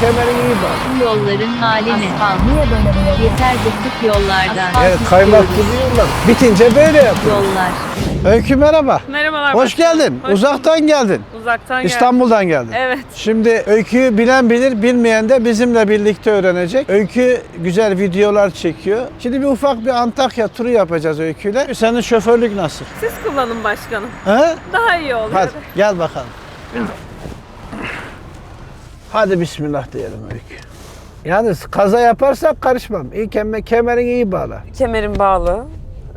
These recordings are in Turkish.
kemerini iyi. Bu yolların hali ne? Niye böyle yol? Yeter bıktık yollardan. Evet Asfalt kaymak istiyoruz. gibi yollar. Bitince böyle yapıyor. Yollar. Öykü merhaba. Merhabalar. Hoş başkanım. geldin. Hoş- Uzaktan geldin. Uzaktan geldim. İstanbul'dan geldin. Evet. Şimdi öyküyü bilen bilir, bilmeyen de bizimle birlikte öğrenecek. Öykü güzel videolar çekiyor. Şimdi bir ufak bir Antakya turu yapacağız öyküyle. Senin şoförlük nasıl? Siz kullanın başkanım. He? Daha iyi olur. Hadi gel bakalım. Hadi bismillah diyelim öykü. Yalnız kaza yaparsak karışmam. İyi kemer, kemerini iyi bağla. Kemerim bağlı.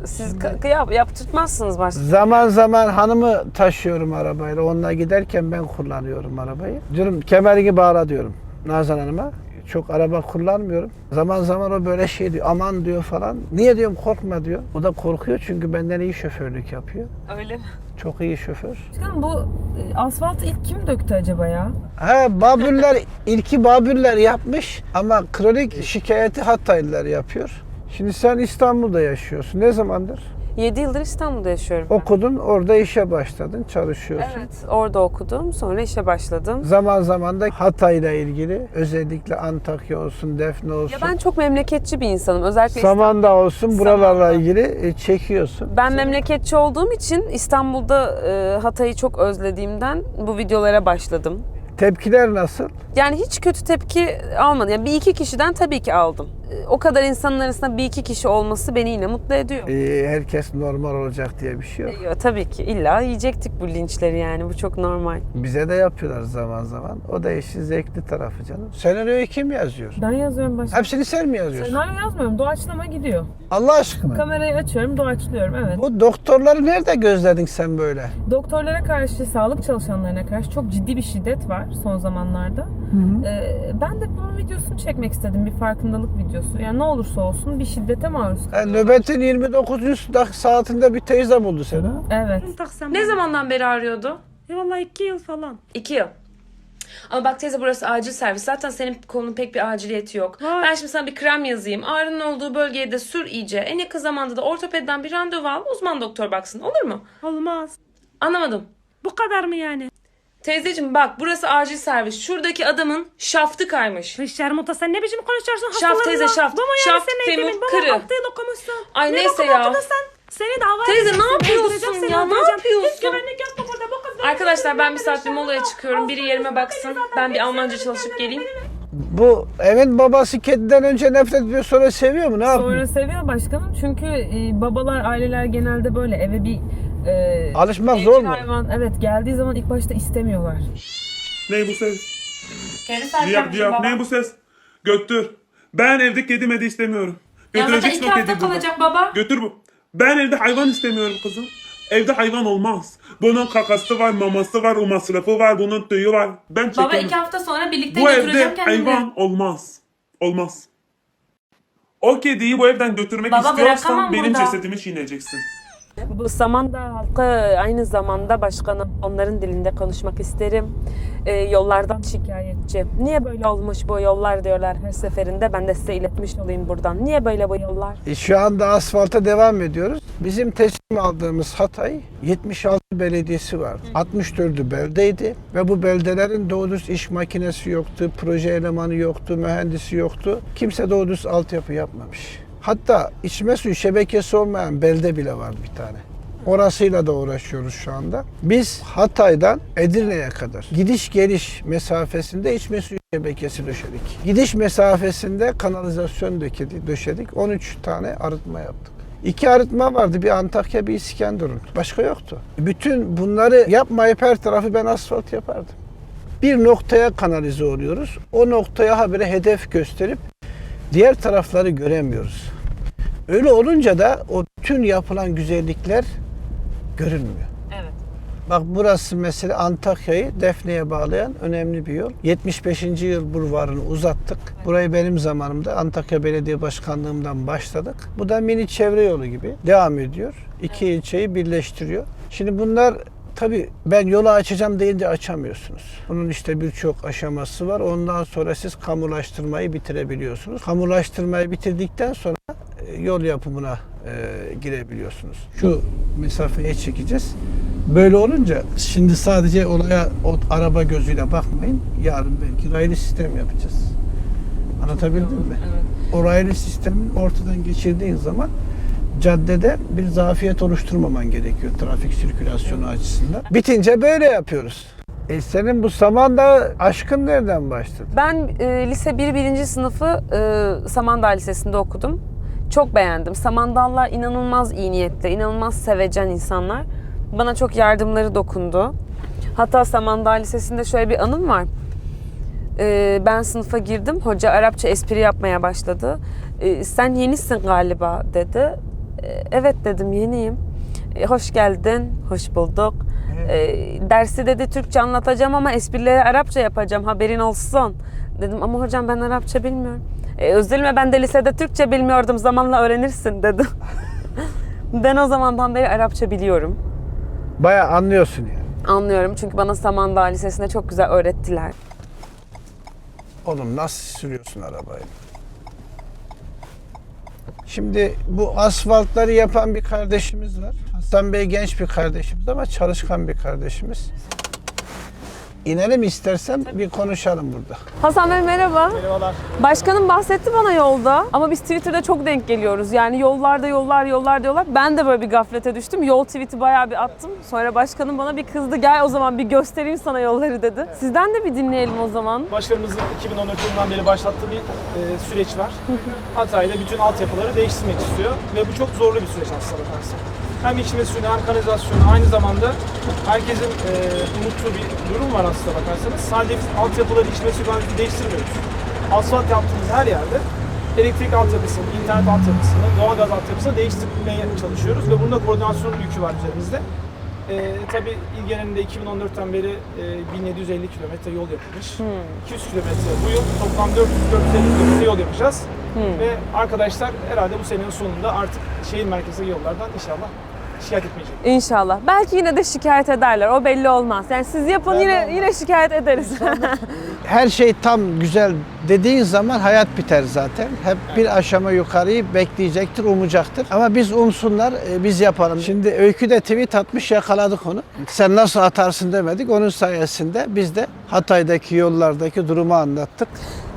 Siz ka- yap, yaptırtmazsınız başka. Zaman zaman hanımı taşıyorum arabayla. Onunla giderken ben kullanıyorum arabayı. Diyorum kemerini bağla diyorum Nazan Hanım'a. Çok araba kullanmıyorum. Zaman zaman o böyle şey diyor. Aman diyor falan. Niye diyorum korkma diyor. O da korkuyor çünkü benden iyi şoförlük yapıyor. Öyle mi? Çok iyi şoför. Başkanım bu e, asfaltı ilk kim döktü acaba ya? Ha Babürler, ilki Babürler yapmış ama kronik şikayeti Hataylılar yapıyor. Şimdi sen İstanbul'da yaşıyorsun. Ne zamandır? 7 yıldır İstanbul'da yaşıyorum. ben. Okudun, orada işe başladın, çalışıyorsun. Evet, orada okudum. Sonra işe başladım. Zaman zaman da Hatay'la ilgili özellikle Antakya olsun, Defne olsun, Ya ben çok memleketçi bir insanım. Özellikle Samandağ olsun buralarla Samandağ. ilgili e, çekiyorsun. ben memleketçi olduğum için İstanbul'da e, Hatay'ı çok özlediğimden bu videolara başladım. Tepkiler nasıl? Yani hiç kötü tepki almadım. Yani bir iki kişiden tabii ki aldım. E, O kadar insanın arasında bir iki kişi olması beni yine mutlu ediyor. Ee, herkes normal olacak diye bir şey yok. E, Tabii ki illa yiyecektik bu linçleri yani bu çok normal. Bize de yapıyorlar zaman zaman. O da işin zevkli tarafı canım. Senaryoyu kim yazıyor? Ben yazıyorum başkanım. Hepsini sen mi yazıyorsun? Senaryo yazmıyorum. Doğaçlama gidiyor. Allah aşkına. Kamerayı açıyorum, doğaçlıyorum. Evet. Bu doktorları nerede gözledin sen böyle? Doktorlara karşı, sağlık çalışanlarına karşı çok ciddi bir şiddet var son zamanlarda. Ee, ben de bunun videosunu çekmek istedim. Bir farkındalık videosu. Yani ne olursa olsun bir şiddete maruz Ha, kalıyorlar. nöbetin 29. dak- saatinde bir teyze buldu seni. ha? Evet. Ne zamandan beri arıyordu? Ya vallahi iki yıl falan. İki yıl. Ama bak teyze burası acil servis. Zaten senin kolunun pek bir aciliyeti yok. Var. Ben şimdi sana bir krem yazayım. Ağrının olduğu bölgeye de sür iyice. En yakın zamanda da ortopediden bir randevu al. Uzman doktor baksın. Olur mu? Olmaz. Anlamadım. Bu kadar mı yani? Teyzeciğim bak burası acil servis. Şuradaki adamın şaftı kaymış. Ay Şermuta sen ne biçim konuşuyorsun Şaft hastalarla? teyze, şaft. Mu yani Şaft, senin femur, eğitimin? Kırı. mu haftayı okumuşsun? Ay ne neyse ya. sen? Seni davaya Teyze, edeceğim, ne yapıyorsun öldüreceğim, seni ya? Ne öldüreceğim. yapıyorsun? Hiç güvenlik yok burada? Bu kız Arkadaşlar ben bir saat bir molaya çıkıyorum. Biri yerime baksın. Ben bir Almanca çalışıp geleyim. Bu evin babası kediden önce nefret ediyor sonra seviyor mu? Ne yapıyor? Sonra seviyor başkanım. Çünkü e, babalar, aileler genelde böyle eve bir e, Alışmak evcil zor mu? Hayvan, evet geldiği zaman ilk başta istemiyorlar. Ne bu ses? Kendi Diyak sahiplenmişim diyak. baba. Ne bu ses? Götür. Ben evde kedi medi istemiyorum. Ya zaten Götüreceksin iki o hafta kediyi buradan. kalacak baba. Götür bu. Ben evde hayvan istemiyorum kızım. Evde hayvan olmaz. Bunun kakası var, maması var, o masrafı var, bunun tüyü var. Ben Baba çekemem. iki hafta sonra birlikte Bu götüreceğim evde kendimi. hayvan olmaz. Olmaz. O kediyi bu evden götürmek Baba, istiyorsan bırakamam benim burada. cesedimi çiğneyeceksin. Bu Samandağ halkı aynı zamanda başkanım onların dilinde konuşmak isterim. Ee, yollardan şikayetçi. Niye böyle olmuş bu yollar diyorlar her seferinde. Ben de size iletmiş olayım buradan. Niye böyle bu yollar? E, Şu anda asfalta devam ediyoruz. Bizim teslim aldığımız Hatay 76 belediyesi vardı. 64'ü beldeydi ve bu beldelerin doğru iş makinesi yoktu, proje elemanı yoktu, mühendisi yoktu. Kimse doğru düz altyapı yapmamış. Hatta içme suyu şebekesi olmayan belde bile var bir tane. Orasıyla da uğraşıyoruz şu anda. Biz Hatay'dan Edirne'ye kadar gidiş geliş mesafesinde içme suyu şebekesi döşedik. Gidiş mesafesinde kanalizasyon dökedi- döşedik. 13 tane arıtma yaptık. İki arıtma vardı. Bir Antakya, bir İskenderun. Başka yoktu. Bütün bunları yapmayıp her tarafı ben asfalt yapardım. Bir noktaya kanalize oluyoruz. O noktaya habire hedef gösterip diğer tarafları göremiyoruz. Öyle olunca da o tüm yapılan güzellikler görünmüyor. Evet. Bak burası mesela Antakya'yı Defne'ye bağlayan önemli bir yol. 75. yıl bulvarını uzattık. Burayı benim zamanımda Antakya Belediye Başkanlığımdan başladık. Bu da mini çevre yolu gibi devam ediyor. İki ilçeyi birleştiriyor. Şimdi bunlar Tabii ben yolu açacağım deyince açamıyorsunuz. Bunun işte birçok aşaması var. Ondan sonra siz kamulaştırmayı bitirebiliyorsunuz. Kamulaştırmayı bitirdikten sonra yol yapımına e, girebiliyorsunuz. Şu mesafeye çekeceğiz. Böyle olunca şimdi sadece olaya o araba gözüyle bakmayın. Yarın belki raylı sistem yapacağız. Anlatabildim mi? O raylı sistemin ortadan geçirdiğin zaman caddede bir zafiyet oluşturmaman gerekiyor trafik sirkülasyonu açısından. Bitince böyle yapıyoruz. E senin bu Samandağ aşkın nereden başladı? Ben e, lise 1 birinci sınıfı e, Samandağ Lisesi'nde okudum. Çok beğendim. Samandağlılar inanılmaz iyi niyetli, inanılmaz sevecen insanlar. Bana çok yardımları dokundu. Hatta Samandağ Lisesi'nde şöyle bir anım var. E, ben sınıfa girdim. Hoca Arapça espri yapmaya başladı. E, sen yenisin galiba dedi. E, evet dedim yeniyim. E, hoş geldin, hoş bulduk. E, dersi dedi Türkçe anlatacağım ama esprileri Arapça yapacağım haberin olsun. Dedim ama hocam ben Arapça bilmiyorum. E, üzülme ben de lisede Türkçe bilmiyordum zamanla öğrenirsin dedi. ben o zamandan beri Arapça biliyorum. Baya anlıyorsun yani. Anlıyorum çünkü bana Samandağ Lisesi'nde çok güzel öğrettiler. Oğlum nasıl sürüyorsun arabayı? Şimdi bu asfaltları yapan bir kardeşimiz var. Hasan Bey genç bir kardeşimiz ama çalışkan bir kardeşimiz. İnelim istersen bir konuşalım burada. Hasan Bey merhaba. Merhabalar. Başkanım bahsetti bana yolda ama biz Twitter'da çok denk geliyoruz. Yani yollarda yollar yollar diyorlar. Ben de böyle bir gaflete düştüm. Yol tweet'i bayağı bir attım. Sonra başkanım bana bir kızdı. Gel o zaman bir göstereyim sana yolları dedi. Sizden de bir dinleyelim o zaman. Başkanımızın 2014 yılından beri başlattığı bir e, süreç var. Hatay'da bütün altyapıları değiştirmek istiyor ve bu çok zorlu bir süreç aslında. Hem içme suyunu hem kanalizasyonu aynı zamanda herkesin e, unuttuğu bir durum var aslında bakarsanız. Sadece biz altyapıları içme suyu kanalizasyonu değiştirmiyoruz. Asfalt yaptığımız her yerde elektrik altyapısını, internet altyapısını, doğalgaz altyapısını değiştirmeye çalışıyoruz ve bunda koordinasyon yükü var üzerimizde. Ee, tabii il genelinde 2014'ten beri e, 1750 kilometre yol yapılmış. 200 kilometre bu yıl toplam 400-450 kilometre yol yapacağız. Ve arkadaşlar herhalde bu senenin sonunda artık şehir merkezi yollardan inşallah şikayet etmeyecek. İnşallah. Belki yine de şikayet ederler. O belli olmaz. Yani siz yapın yine yine şikayet ederiz. Her şey tam güzel dediğin zaman hayat biter zaten. Hep bir aşama yukarıyı bekleyecektir, umacaktır. Ama biz umsunlar, e, biz yapalım. Şimdi Öykü de tweet atmış, yakaladık onu. Sen nasıl atarsın demedik. Onun sayesinde biz de Hatay'daki yollardaki durumu anlattık.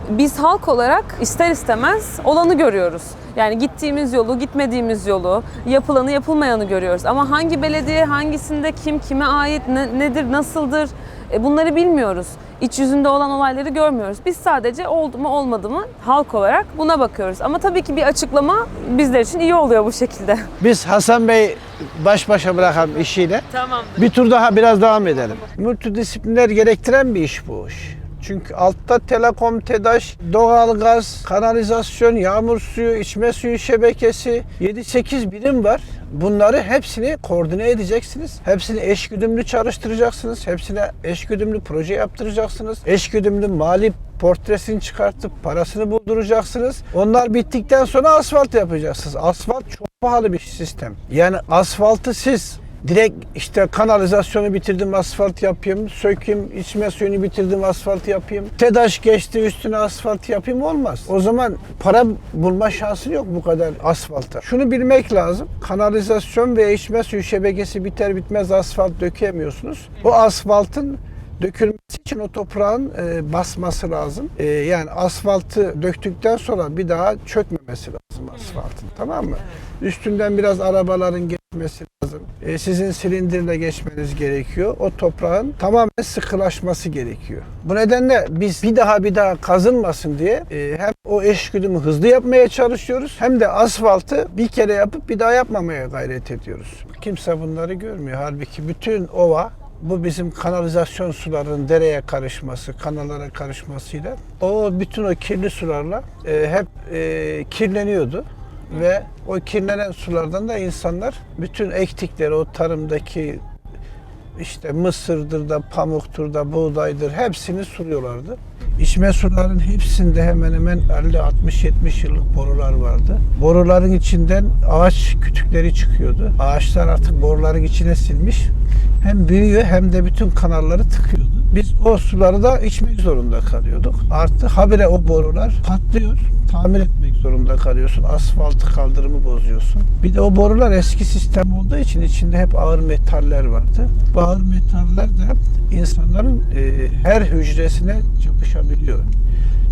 Biz halk olarak ister istemez olanı görüyoruz. Yani gittiğimiz yolu, gitmediğimiz yolu, yapılanı, yapılmayanı görüyoruz. Ama hangi belediye, hangisinde kim, kime ait, ne- nedir, nasıldır e, bunları bilmiyoruz. İç yüzünde olan olayları görmüyoruz. Biz sadece oldu mu olmadı mı halk olarak buna bakıyoruz. Ama tabii ki bir açıklama bizler için iyi oluyor bu şekilde. Biz Hasan Bey baş başa bırakalım işiyle. Tamam. Bir tur daha biraz devam edelim. Multidisipliner gerektiren bir iş bu iş. Çünkü altta telekom, TEDAŞ, doğalgaz, kanalizasyon, yağmur suyu, içme suyu şebekesi 7-8 birim var. Bunları hepsini koordine edeceksiniz. Hepsini eşgüdümlü çalıştıracaksınız. Hepsine eşgüdümlü proje yaptıracaksınız. Eşgüdümlü mali portresini çıkartıp parasını bulduracaksınız. Onlar bittikten sonra asfalt yapacaksınız. Asfalt çok pahalı bir sistem. Yani asfaltı siz direkt işte kanalizasyonu bitirdim asfalt yapayım, sökeyim, içme suyunu bitirdim asfalt yapayım. TEDAŞ geçti üstüne asfalt yapayım olmaz. O zaman para bulma şansı yok bu kadar asfalta. Şunu bilmek lazım. Kanalizasyon ve içme suyu şebekesi biter bitmez asfalt dökemiyorsunuz. O asfaltın dökülmesi için o toprağın e, basması lazım. E, yani asfaltı döktükten sonra bir daha çökmemesi lazım asfaltın. Tamam mı? Üstünden biraz arabaların geçmesi lazım. E, sizin silindirle geçmeniz gerekiyor. O toprağın tamamen sıkılaşması gerekiyor. Bu nedenle biz bir daha bir daha kazınmasın diye e, hem o eşgüdümü hızlı yapmaya çalışıyoruz hem de asfaltı bir kere yapıp bir daha yapmamaya gayret ediyoruz. Kimse bunları görmüyor. Halbuki bütün ova bu bizim kanalizasyon sularının dereye karışması, kanallara karışmasıyla o bütün o kirli sularla e, hep e, kirleniyordu ve o kirlenen sulardan da insanlar bütün ektikleri o tarımdaki işte mısırdır da pamuktur da buğdaydır hepsini suluyorlardı. İçme suların hepsinde hemen hemen 50-60-70 yıllık borular vardı. Boruların içinden ağaç kütükleri çıkıyordu. Ağaçlar artık boruların içine silmiş. Hem büyüyor hem de bütün kanalları tıkıyordu. Biz o suları da içmek zorunda kalıyorduk. Artı habire o borular patlıyor. Tamir etmek zorunda kalıyorsun. Asfaltı kaldırımı bozuyorsun. Bir de o borular eski sistem olduğu için içinde hep ağır metaller vardı. Bu ağır metaller de insanların e, her hücresine yapışabiliyor.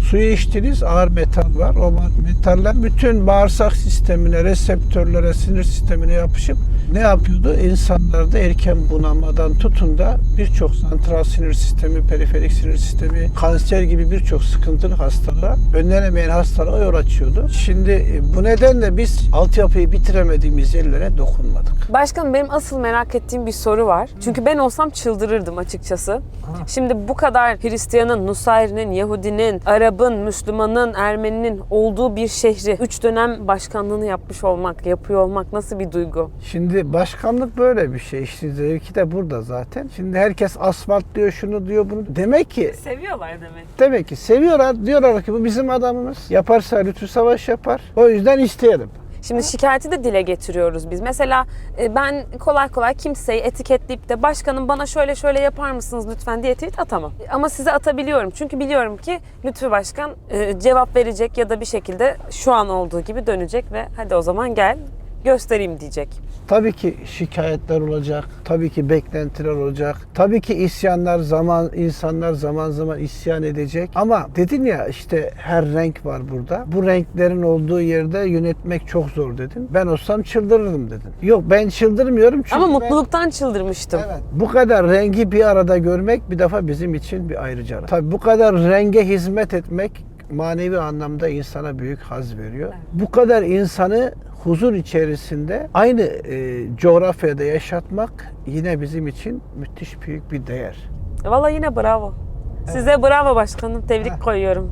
Suyu içtiniz ağır metal var. O metaller bütün bağırsak sistemine, reseptörlere, sinir sistemine yapışıp ne yapıyordu? İnsanlarda erken bunamadan tutun da birçok santral sinir sistemi, periferik sinir sistemi, kanser gibi birçok sıkıntılı hastalığa, önlenemeyen hastalığa yol açıyordu. Şimdi e, bu nedenle biz altyapıyı bitiremediğimiz yerlere dokunmadık. Başkanım benim asıl merak ettiğim bir soru var. Çünkü ben olsam çıldırırdım açıkçası. Şimdi bu kadar Hristiyanın, Nusayri'nin, Yahudinin, Arap'ın, Müslümanın, Ermeninin olduğu bir şehri 3 dönem başkanlığını yapmış olmak, yapıyor olmak nasıl bir duygu? Şimdi başkanlık böyle bir şey. İşte zevki de burada zaten. Şimdi herkes asfalt diyor, şunu diyor, bunu. Demek ki Seviyorlar demek. Demek ki seviyorlar. Diyorlar ki bu bizim adamımız. Yaparsa Lütfü Savaş yapar. O yüzden isteyelim. Şimdi şikayeti de dile getiriyoruz biz. Mesela e, ben kolay kolay kimseyi etiketleyip de başkanım bana şöyle şöyle yapar mısınız lütfen diye tweet atamam. Ama size atabiliyorum. Çünkü biliyorum ki Lütfü Başkan e, cevap verecek ya da bir şekilde şu an olduğu gibi dönecek ve hadi o zaman gel göstereyim diyecek. Tabii ki şikayetler olacak. Tabii ki beklentiler olacak. Tabii ki isyanlar zaman insanlar zaman zaman isyan edecek. Ama dedin ya işte her renk var burada. Bu renklerin olduğu yerde yönetmek çok zor dedin. Ben olsam çıldırırım dedin. Yok ben çıldırmıyorum çünkü Ama ben- mutluluktan çıldırmıştım. Evet. Bu kadar rengi bir arada görmek bir defa bizim için bir ayrıcalık. Tabii bu kadar renge hizmet etmek manevi anlamda insana büyük haz veriyor. Bu kadar insanı huzur içerisinde aynı e, coğrafyada yaşatmak yine bizim için müthiş büyük bir değer. Valla yine bravo. Size bravo başkanım. Tebrik koyuyorum.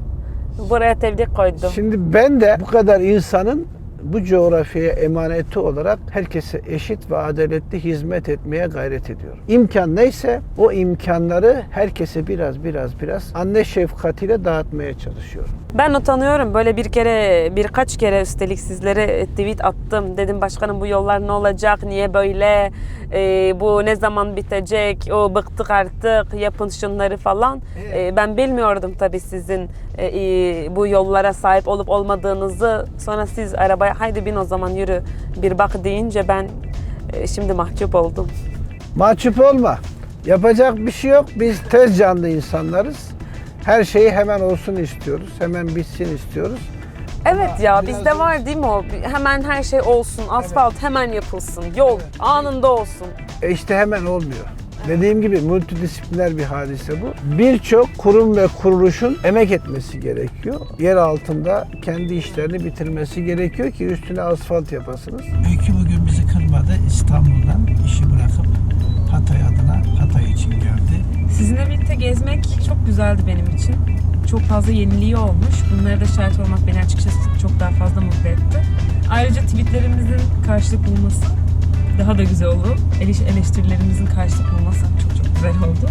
Buraya tebrik koydum. Şimdi ben de bu kadar insanın bu coğrafyaya emaneti olarak herkese eşit ve adaletli hizmet etmeye gayret ediyorum. İmkan neyse o imkanları herkese biraz biraz biraz anne şefkatiyle dağıtmaya çalışıyorum. Ben utanıyorum. Böyle bir kere, birkaç kere üstelik sizlere tweet attım. Dedim başkanım bu yollar ne olacak, niye böyle, Ee, bu ne zaman bitecek, o bıktık artık, yapın şunları falan. Ee, ben bilmiyordum tabii sizin e, e, bu yollara sahip olup olmadığınızı. Sonra siz arabaya haydi bin o zaman yürü bir bak deyince ben e, şimdi mahcup oldum. Mahcup olma. Yapacak bir şey yok. Biz tez canlı insanlarız. Her şeyi hemen olsun istiyoruz. Hemen bitsin istiyoruz. Evet ya biraz bizde var değil mi o? Hemen her şey olsun, asfalt hemen yapılsın, yol anında olsun. E işte hemen olmuyor. Dediğim gibi multidisipliner bir hadise bu. Birçok kurum ve kuruluşun emek etmesi gerekiyor. Yer altında kendi işlerini bitirmesi gerekiyor ki üstüne asfalt yapasınız. Öykü bugün bizi kırmadı. İstanbul'dan işi bırakıp Hatay adına Hatay için geldi. Sizinle birlikte gezmek çok güzeldi benim için. Çok fazla yeniliği olmuş. Bunlara da şahit olmak beni açıkçası çok daha fazla mutlu etti. Ayrıca tweetlerimizin karşılık bulması daha da güzel oldu. Eleş- eleştirilerimizin karşılık bulması çok çok güzel oldu.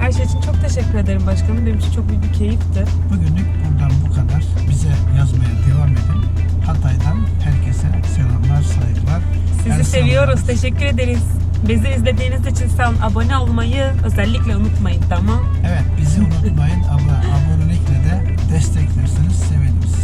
Her şey için çok teşekkür ederim başkanım. Benim için çok büyük bir keyifti. Bugünlük buradan bu kadar. Bize yazmaya devam edin. Hatay'dan herkese selamlar, saygılar. Sizi Her seviyoruz. sabah- Teşekkür ederiz. Bizi izlediğiniz için sağ olun. Abone olmayı özellikle unutmayın tamam? Evet bizi unutmayın. Abone, abonelikle de desteklerseniz seviniriz.